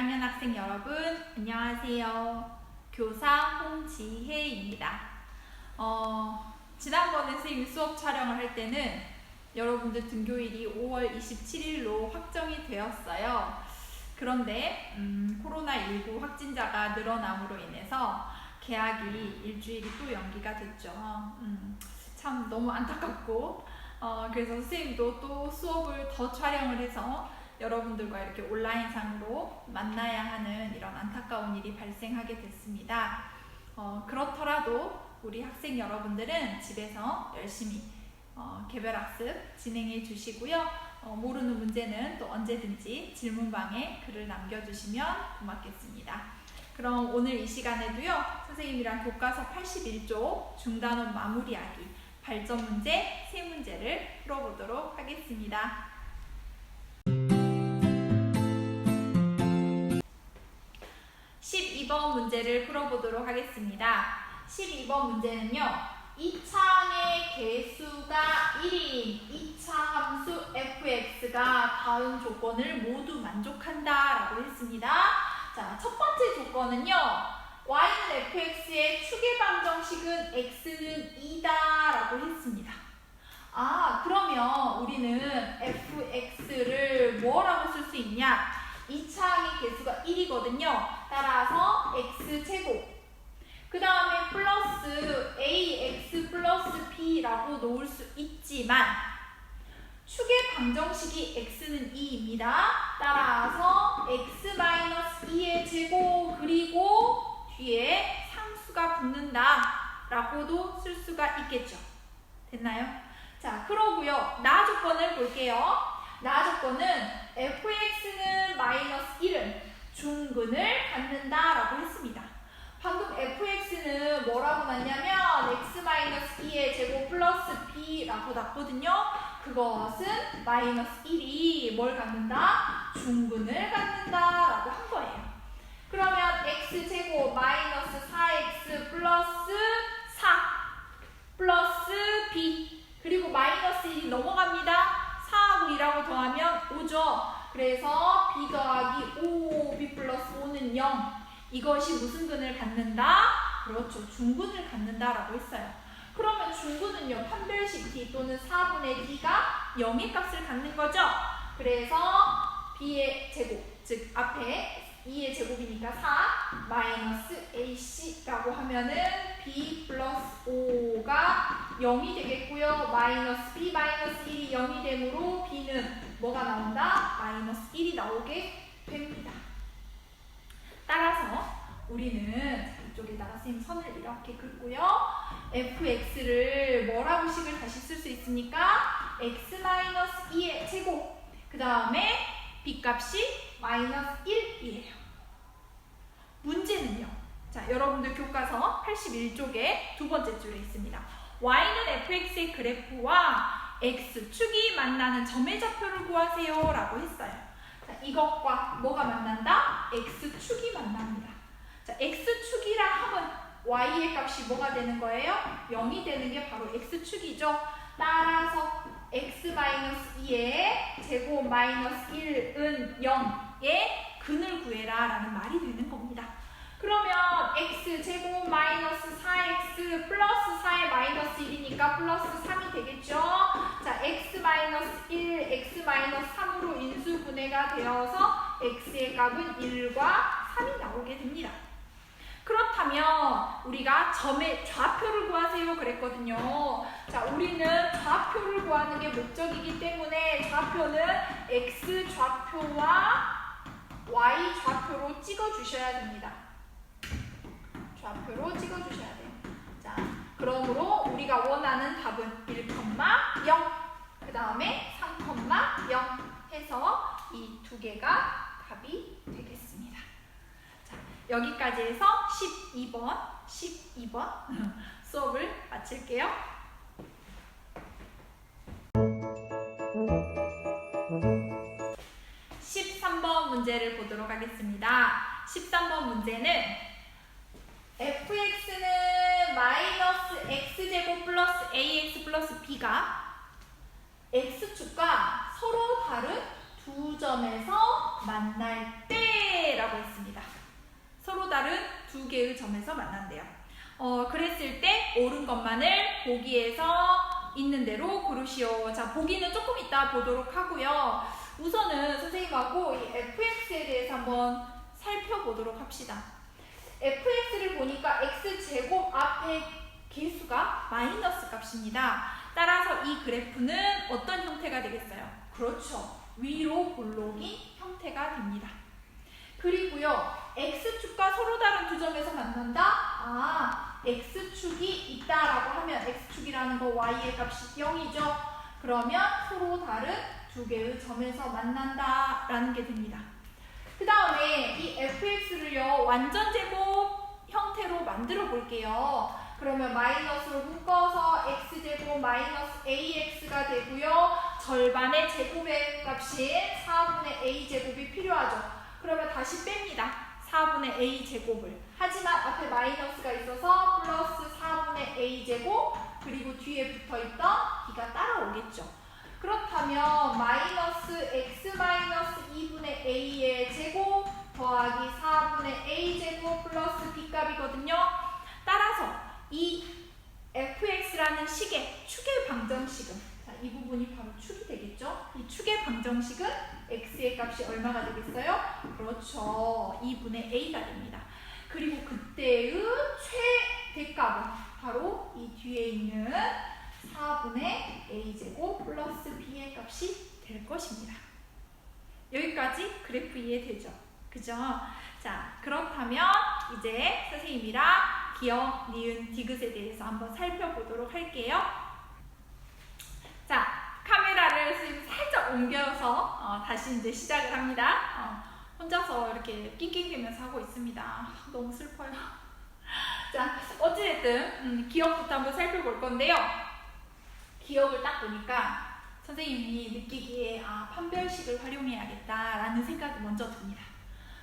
1학년 학생 여러분, 안녕하세요. 교사 홍지혜입니다. 어, 지난번에 선생님이 수업 촬영을 할 때는 여러분들 등교일이 5월 27일로 확정이 되었어요. 그런데 음, 코로나19 확진자가 늘어남으로 인해서 개학이 일주일이 또 연기가 됐죠. 음, 참 너무 안타깝고 어, 그래서 선생님도 또 수업을 더 촬영을 해서 여러분들과 이렇게 온라인상으로 만나야 하는 이런 안타까운 일이 발생하게 됐습니다. 어, 그렇더라도 우리 학생 여러분들은 집에서 열심히 어, 개별학습 진행해 주시고요. 어, 모르는 문제는 또 언제든지 질문방에 글을 남겨주시면 고맙겠습니다. 그럼 오늘 이 시간에도요, 선생님이랑 교과서 81조 중단원 마무리하기 발전 문제 세 문제를 풀어보도록 하겠습니다. 12번 문제를 풀어보도록 하겠습니다. 12번 문제는요. 이 창의 개수가 1인 2차 함수 fx가 다음 조건을 모두 만족한다 라고 했습니다. 자, 첫 번째 조건은요. y는 fx의 추계 방정식은 x는 2다 라고 했습니다. 아, 그러면 우리는 fx를 뭐라고 쓸 수 있냐? 이 창의 개수가 1이거든요. 따라서 x제곱 그 다음에 플러스 ax 플러스 b라고 놓을 수 있지만 축의 방정식이 x는 2입니다. 따라서 x 2의 제곱 그리고 뒤에 상수가 붙는다 라고도 쓸 수가 있겠죠. 됐나요? 자, 그러고요. 나 조건을 볼게요. 나 조건은 fx는 마이너스 1은 중근을 갖는다 라고 했습니다. 방금 fx는 뭐라고 났냐면 x-2의 제곱 플러스 b라고 났거든요. 그것은 마이너스 1이 뭘 갖는다? 중근을 갖는다 라고 한 거예요. 그러면 x제곱 마이너스 4x 플러스 4 플러스 b 그리고 마이너스 1이 넘어갑니다. 4하고 2라고 더하면 5죠. 그래서 b 더하기 5, b 플러스 5는 0. 이것이 무슨 근을 갖는다? 그렇죠. 중근을 갖는다라고 했어요. 그러면 중근은요. 판별식 d 또는 4분의 d가 0의 값을 갖는 거죠. 그래서 b의 제곱, 즉 앞에 2의 제곱이니까 4 마이너스 ac라고 하면은 b 플러스 5가 0이 되겠 고요. 마이너스 b 마이너스 1이 0이 되므로 b는 뭐가 나온다? 마이너스 1이 나오게 됩니다. 따라서 우리는 이쪽에다가 선생님 선을 이렇게 긋고요. fx를 뭐라고 식을 다시 쓸 수 있습니까? x-2의 제곱 그 다음에 b값이 마이너스 1이에요. 문제는요. 자, 여러분들 교과서 81쪽에 두 번째 줄에 있습니다. Y는 fx의 그래프와 x축이 만나는 점의 좌표를 구하세요 라고 했어요. 자, 이것과 뭐가 만난다? x축이 만납니다. 자, x축이라 하면 y의 값이 뭐가 되는 거예요? 0이 되는 게 바로 x축이죠. 따라서 x-2의 제곱 마이너스 1은 0의 근을 구해라 라는 말이 되는 겁니다. 그러면 x 제곱 마이너스 4x 플러스 4의 마이너스 1이니까 플러스 3이 되겠죠. 자, x 마이너스 1, x 마이너스 3으로 인수 분해가 되어서 x의 값은 1과 3이 나오게 됩니다. 그렇다면 우리가 점의 좌표를 구하세요 그랬거든요. 자, 우리는 좌표를 구하는 게 목적이기 때문에 좌표는 x 좌표와 y 좌표로 찍어 주셔야 됩니다. 좌표로 찍어 주셔야 돼요. 자, 그러므로 우리가 원하는 답은 1, 0. 그 다음에 3, 0 해서 이 두 개가 답이 되겠습니다. 자, 여기까지 해서 12번, 12번 수업을 마칠게요. 13번 문제를 보도록 하겠습니다. 13번 문제는 fx는 마이너스 x제곱 플러스 ax 플러스 b가 x축과 서로 다른 두 점에서 만날 때라고 했습니다. 서로 다른 두 개의 점에서 만난대요. 어, 그랬을 때 옳은 것만을 보기에서 있는 대로 고르시오. 자, 보기는 조금 이따 보도록 하고요. 우선은 선생님하고 이 fx에 대해서 한번 살펴보도록 합시다. Fx를 보니까 x제곱 앞에 개수가 마이너스 값입니다. 따라서 이 그래프는 어떤 형태가 되겠어요? 그렇죠. 위로 볼록인 형태가 됩니다. 그리고요, x축과 서로 다른 두 점에서 만난다? 아, x축이 있다라고 하면 x축이라는 거 y의 값이 0이죠. 그러면 서로 다른 두 개의 점에서 만난다라는 게 됩니다. 그 다음에 이 fx를요, 완전 제곱 형태로 만들어 볼게요. 그러면 마이너스로 묶어서 x제곱 마이너스 ax가 되고요. 절반의 제곱의 값인 4분의 a제곱이 필요하죠. 그러면 다시 뺍니다. 4분의 a제곱을. 하지만 앞에 마이너스가 있어서 플러스 4분의 a제곱 그리고 뒤에 붙어있던 b가 따라오겠죠. 그렇다면 마이너스 x 마이너스 2분의 a의 제곱 더하기 4분의 a제곱 플러스 b값이거든요. 따라서 이 fx라는 식의 축의 방정식은 자, 이 부분이 바로 축이 되겠죠. 이 축의 방정식은 x의 값이 얼마가 되겠어요? 그렇죠. 2분의 a가 됩니다. 그리고 그때의 최대값은 바로 이 뒤에 있는 4분의 a제곱 플러스 b의 값이 될 것입니다. 여기까지 그래프 이해되죠? 그죠? 자, 그렇다면 이제 선생님이랑 기억, 니은, 디귿에 대해서 한번 살펴보도록 할게요. 자, 카메라를 살짝 옮겨서 어, 다시 이제 시작을 합니다. 어, 혼자서 이렇게 낑낑대면서 하고 있습니다. 너무 슬퍼요. 자, 어찌됐든 음, 기억부터 한번 살펴볼 건데요. 기억을 딱 보니까 선생님이 느끼기에 아 판별식을 활용해야겠다라는 생각이 먼저 듭니다.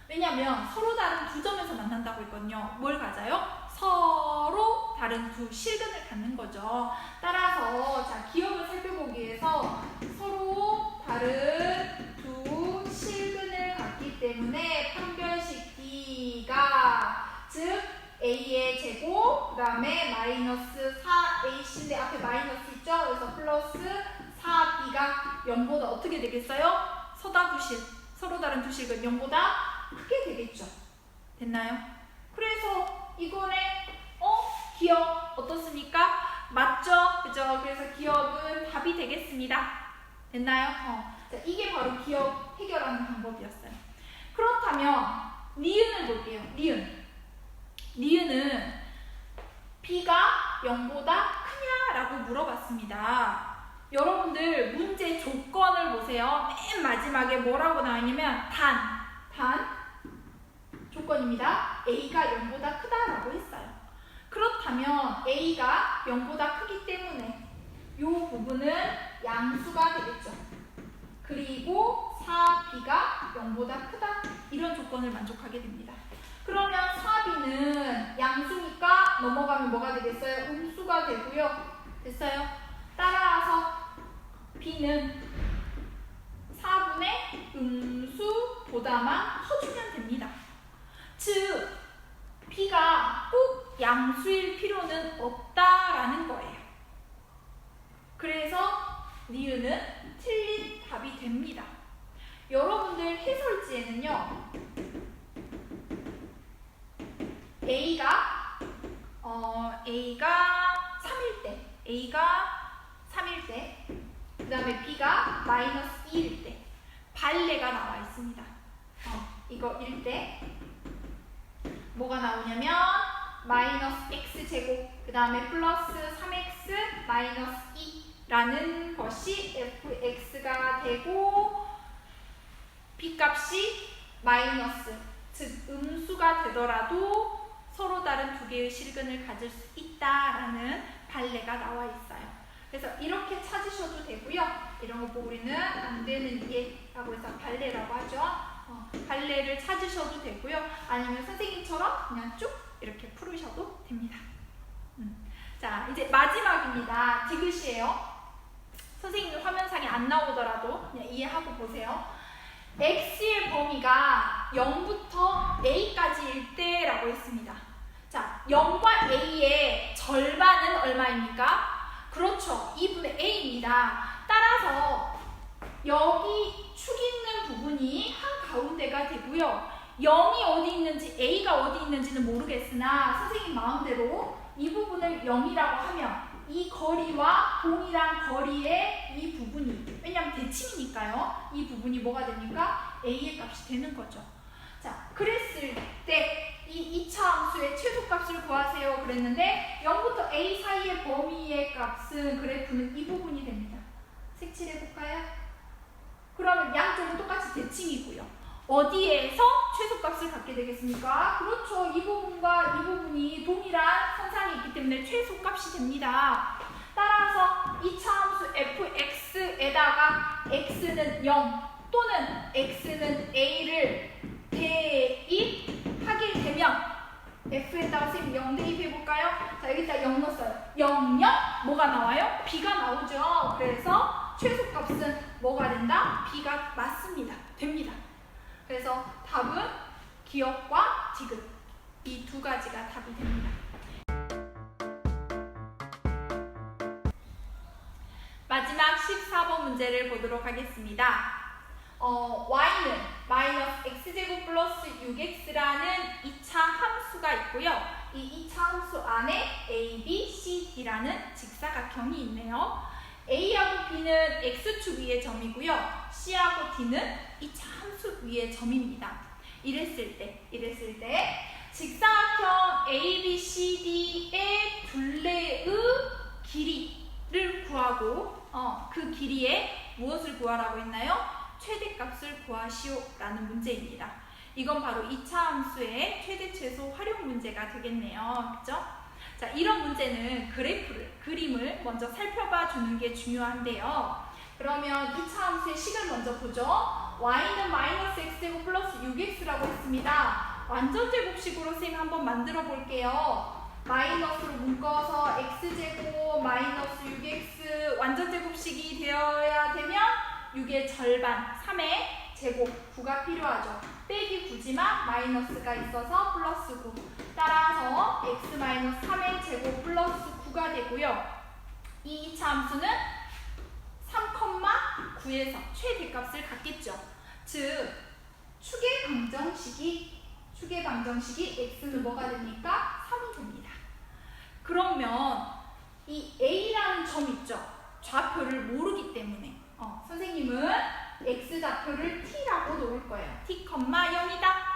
왜냐하면 서로 다른 두 점에서 만난다고 했거든요. 뭘 가져요? 서로 다른 두 실근을 갖는 거죠. 따라서 자 기억을 살펴보기 위해서 서로 다른 두 실근을 갖기 때문에 판별식 D가 즉 A의 제곱 그 다음에 마이너스 4AC인데 앞에 마이너스 있죠? 그래서 플러스 4B가 0보다 어떻게 되겠어요? 서다 두실 서로 0보다 크게 되겠죠. 됐나요? 그래서 이거는 어? 기억 어떻습니까? 맞죠? 그죠? 그래서 기억은 답이 되겠습니다. 됐나요? 어. 자, 이게 바로 기억 해결하는 방법이었어요. 그렇다면 니은을 볼게요. 니은. 니은은 B가 0보다 크냐라고 물어봤습니다. 여러분들 문제 조건을 보세요. 맨 마지막에 뭐라고 나왔냐면 단, 단 조건입니다. A가 0보다 크다라고 했어요. 그렇다면 A가 0보다 크기 때문에 이 부분은 양수가 되겠죠. 그리고 4B가 0보다 크다 이런 조건을 만족하게 됩니다. 그러면 4B는 양수니까 넘어가면 뭐가 되겠어요? 음수가 되고요. 됐어요? 따라서 B는 4분의 음수 보다만 커주면 됩니다. 즉, B가 꼭 양수일 필요는 없다라는 거예요. 그래서 니은은 틀린 답이 됩니다. 여러분들 해설지에는요, A가 어, A가 3일 때, A가 3일 때, 그 다음에 B가 마이너스 2일 때 발레가 나와 있습니다. 어, 이거 1때 뭐가 나오냐면 마이너스 x 제곱 그 다음에 플러스 3x 마이너스 2라는 것이 fx가 되고 b 값이 마이너스 즉 음수가 되더라도 서로 다른 두 개의 실근을 가질 수 있다라는 발레가 나와 있어요. 그래서 이렇게 찾으셔도 되고요. 이런 거 보고 우리는 안 되는 예라고 해서 발레라고 하죠. 어, 발레를 찾으셔도 되고요. 아니면 선생님처럼 그냥 쭉 이렇게 풀으셔도 됩니다. 음. 자, 이제 마지막입니다. 디귿이에요. 선생님 화면상에 안 나오더라도 그냥 이해하고 보세요. x의 범위가 0부터 a까지일 때라고 했습니다. 자, 0과 a의 절반은 얼마입니까? 그렇죠. 2분의 a입니다. 따라서 여기 축 있는 부분이 한 가운데가 되고요. 0이 어디 있는지 a가 어디 있는지는 모르겠으나 선생님 마음대로 이 부분을 0이라고 하면 이 거리와 동일한 거리의 이 부분이 왜냐하면 대칭이니까요. 이 부분이 뭐가 됩니까? a의 값이 되는 거죠. 자, 그랬을 때 이 2차 함수의 최소값을 구하세요 그랬는데 0부터 a 사이의 범위의 값은 그래프는 이 부분이 됩니다. 색칠해 볼까요? 그러면 양쪽은 똑같이 대칭이고요. 어디에서 최소값을 갖게 되겠습니까? 그렇죠. 이 부분과 이 부분이 동일한 선상이 있기 때문에 최소값이 됩니다. 따라서 2차 함수 fx에다가 x는 0 또는 x는 a를 대입하게 되면 f에다가 선생님 0 대입해볼까요? 자 여기다 0 넣었어요. 0, 0 뭐가 나와요? b가 나오죠. 그래서 최소값은 뭐가 된다? b가 맞습니다. 됩니다. 그래서 답은 기억과 디귿 이두 가지가 답이 됩니다. 마지막 14번 문제를 보도록 하겠습니다. 어, y는 마이너스 x제곱 플러스 6x라는 2차 함수가 있고요. 이 2차 함수 안에 a, b, c, d라는 직사각형이 있네요. A하고 b는 x축 위의 점이고요. c하고 d는 2차 함수 위의 점입니다. 이랬을 때, 이랬을 때 직사각형 a, b, c, d의 둘레의 길이를 구하고 어, 그 길이에 무엇을 구하라고 했나요? 최대값을 구하시오라는 문제입니다. 이건 바로 2차 함수의 최대 최소 활용 문제가 되겠네요. 그죠? 자, 이런 문제는 그래프를, 그림을 먼저 살펴봐 주는 게 중요한데요. 그러면 2차 함수의 식을 먼저 보죠. y는 마이너스 x제곱 플러스 6x라고 했습니다. 완전 제곱식으로 선생님 한번 만들어 볼게요. 마이너스로 묶어서 x제곱 마이너스 6x 완전 제곱식이 되어야 되면 6의 절반 3의 제곱 9가 필요하죠. 빼기 9지만 마이너스가 있어서 플러스 9. 따라서 x 마이너스 3의 제곱 플러스 9가 되고요. 이 2차 함수는 3,9에서 최대값을 갖겠죠. 즉 축의 방정식이 축의 방정식이 x는 뭐가 됩니까? 3이 됩니다. 그러면 이 a라는 점 있죠. 좌표를 모르기 때문에 어, 선생님은 x 좌표를 t라고 놓을 거예요. t, 0이다.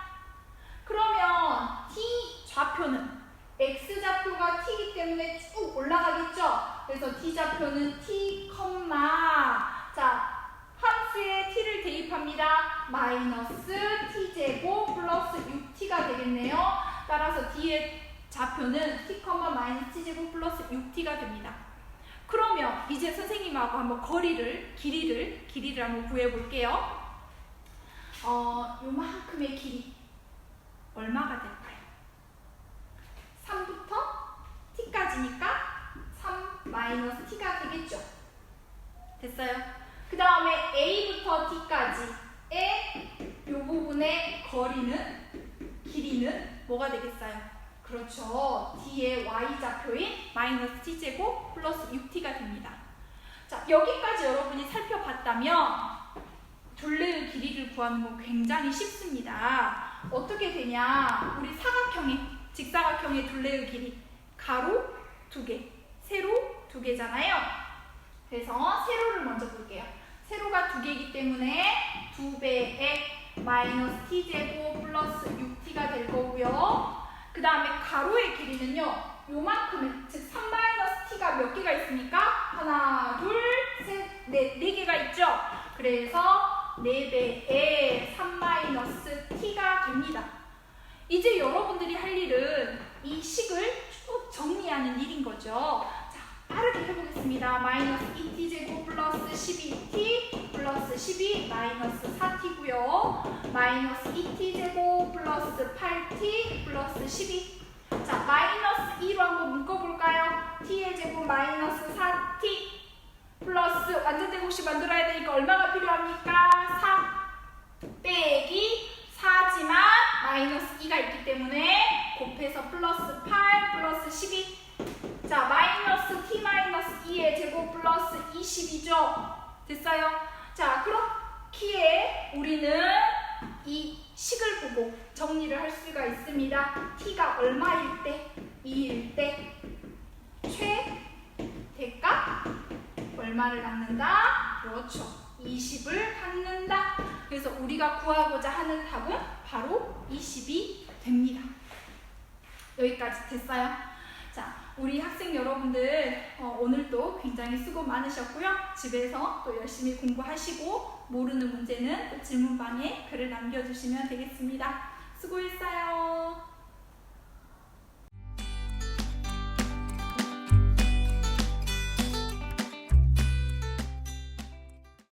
그러면 t 좌표는 x 좌표가 t이기 때문에 쭉 올라가겠죠. 그래서 t 좌표는 t, 자 함수에 t를 대입합니다. 마이너스 t 제곱 플러스 6t가 되겠네요. 따라서 d의 좌표는 t, 마이너스 t 제곱 플러스 6t가 됩니다. 그러면 이제 선생님하고 한번 거리를, 길이를, 길이를 한번 구해볼게요. 어, 요만큼의 길이 얼마가 될까요? 3부터 t까지니까 3 마이너스 t가 되겠죠. 됐어요? 그 다음에 a부터 t까지의 요 부분의 거리는, 길이는 뭐가 되겠어요? 그렇죠. D의 Y좌표인 마이너스 T제곱 플러스 6T가 됩니다. 자, 여기까지 여러분이 살펴봤다면 둘레의 길이를 구하는 거 굉장히 쉽습니다. 어떻게 되냐? 우리 사각형의, 직사각형의 둘레의 길이 가로 두 개, 세로 두 개잖아요. 그래서 세로를 먼저 볼게요. 세로가 두 개이기 때문에 두 배의 마이너스 T제곱 플러스 6T가 될 거고요. 그 다음에 가로의 길이는요. 요만큼, 즉 3-t가 몇 개가 있습니까? 하나, 둘, 셋, 넷, 네 개가 있죠? 그래서 4배의 3-t가 됩니다. 이제 여러분들이 할 일은 이 식을 쭉 정리하는 일인 거죠. 자, 빠르게 해보겠습니다. 마이너스 2t제곱 플러스 12t 플러스 12 마이너스 4t고요. 마이너스 2t제곱 플러스 8t 플러스 12 자, 마이너스 2로 한번 묶어볼까요? t의 제곱 마이너스 4t 플러스 완전 제곱식 만들어야 되니까 얼마가 필요합니까? 4 있기 때문에 곱해서 플러스 8 플러스 12. 자, 마이너스 t 마이너스 2의 제곱 플러스 22죠. 됐어요? 자, 그렇기에 우리는 이 식을 보고 정리를 할 수가 있습니다. t가 얼마일 때? 2일 때 최대값 얼마를 갖는다? 그렇죠. 20을 갖는다. 그래서 우리가 구하고자 하는 답은 바로 20이 됩니다. 여기까지 됐어요? 자, 우리 학생 여러분들 어, 오늘도 굉장히 수고 많으셨고요. 집에서 또 열심히 공부하시고 모르는 문제는 또 질문방에 글을 남겨주시면 되겠습니다. 수고했어요.